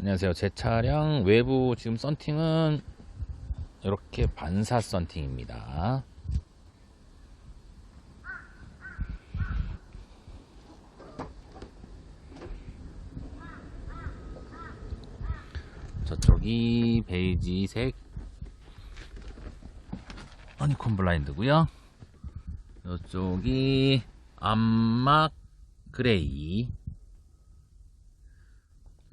안녕하세요. 제 차량 외부 지금 썬팅은 이렇게 반사 썬팅입니다. 저쪽이 베이지색 허니콤 블라인드고요. 이쪽이 암막 그레이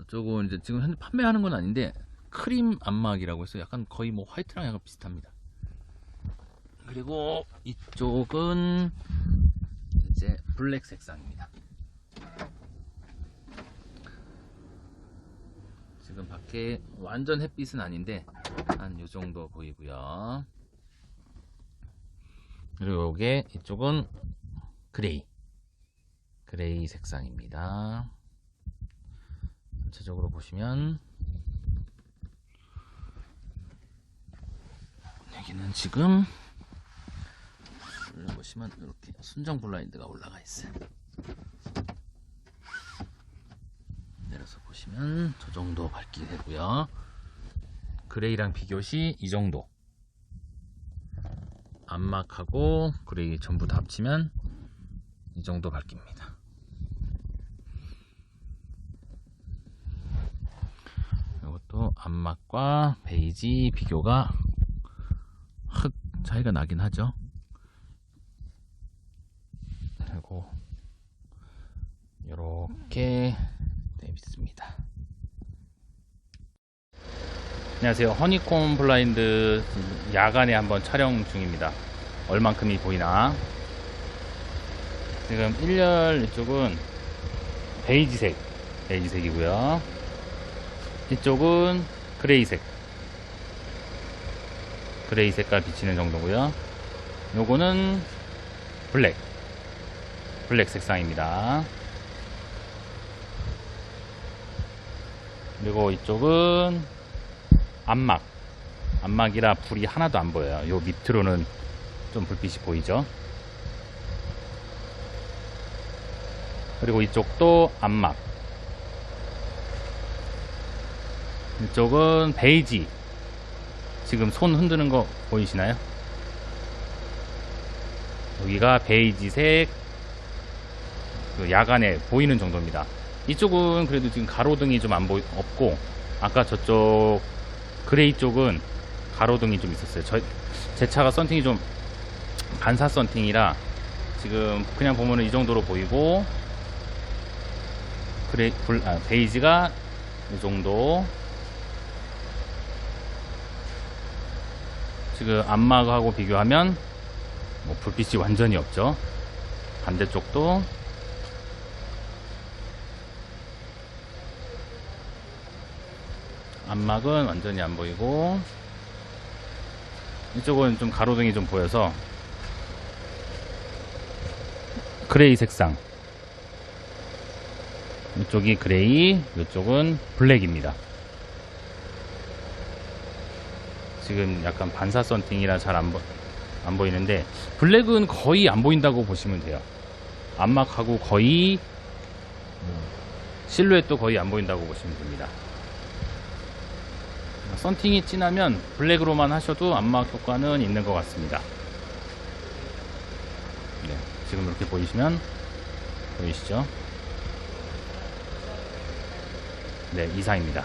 저쪽은 이제 지금 현재 판매하는 건 아닌데 크림 안막이라고 해서 약간 거의 뭐 화이트랑 약간 비슷합니다. 그리고 이쪽은 이제 블랙 색상입니다. 지금 밖에 완전 햇빛은 아닌데 한요 정도 보이고요. 그리고 요게 이쪽은 그레이 그레이 색상입니다. 전체적으로 보시면 여기는 지금 올려보시면 이렇게 순정 블라인드가 올라가 있어요. 내려서 보시면 저 정도 밝기 되고요. 그레이랑 비교 시 이 정도. 암막하고 그레이 전부 다 합치면 이 정도 밝기입니다. 암막과 베이지 비교가 흑 차이가 나긴 하죠. 그리고 이렇게 되어 있습니다. 안녕하세요. 허니콤 블라인드 야간에 한번 촬영 중입니다. 얼만큼이 보이나? 지금 1열 이쪽은 베이지색, 베이지색이고요. 이쪽은 그레이색. 그레이 색깔 비치는 정도고요. 요거는 블랙. 블랙 색상입니다. 그리고 이쪽은 암막. 암막이라 불이 하나도 안 보여요. 요 밑으로는 좀 불빛이 보이죠? 그리고 이쪽도 암막 이쪽은 베이지. 지금 손 흔드는 거 보이시나요? 여기가 베이지색 그 야간에 보이는 정도입니다. 이쪽은 그래도 지금 가로등이 좀 안 보이 없고 아까 저쪽 그레이 쪽은 가로등이 좀 있었어요. 저, 제 차가 썬팅이 좀 반사 썬팅이라 지금 그냥 보면은 이 정도로 보이고 그레이 불, 아, 베이지가 이 정도 지금 안막하고 비교하면 뭐 불빛이 완전히 없죠. 반대쪽도 안막은 완전히 안 보이고 이쪽은 좀 가로등이 좀 보여서 그레이 색상 이쪽이 그레이 이쪽은 블랙입니다. 지금 약간 반사 썬팅이라 잘안 안 보이는데 블랙은 거의 안 보인다고 보시면 돼요. 안막하고 거의 실루엣도 거의 안 보인다고 보시면 됩니다. 썬팅이 진하면 블랙으로만 하셔도 안막 효과는 있는 것 같습니다. 네, 지금 이렇게 보이시면 보이시죠? 네, 이상입니다.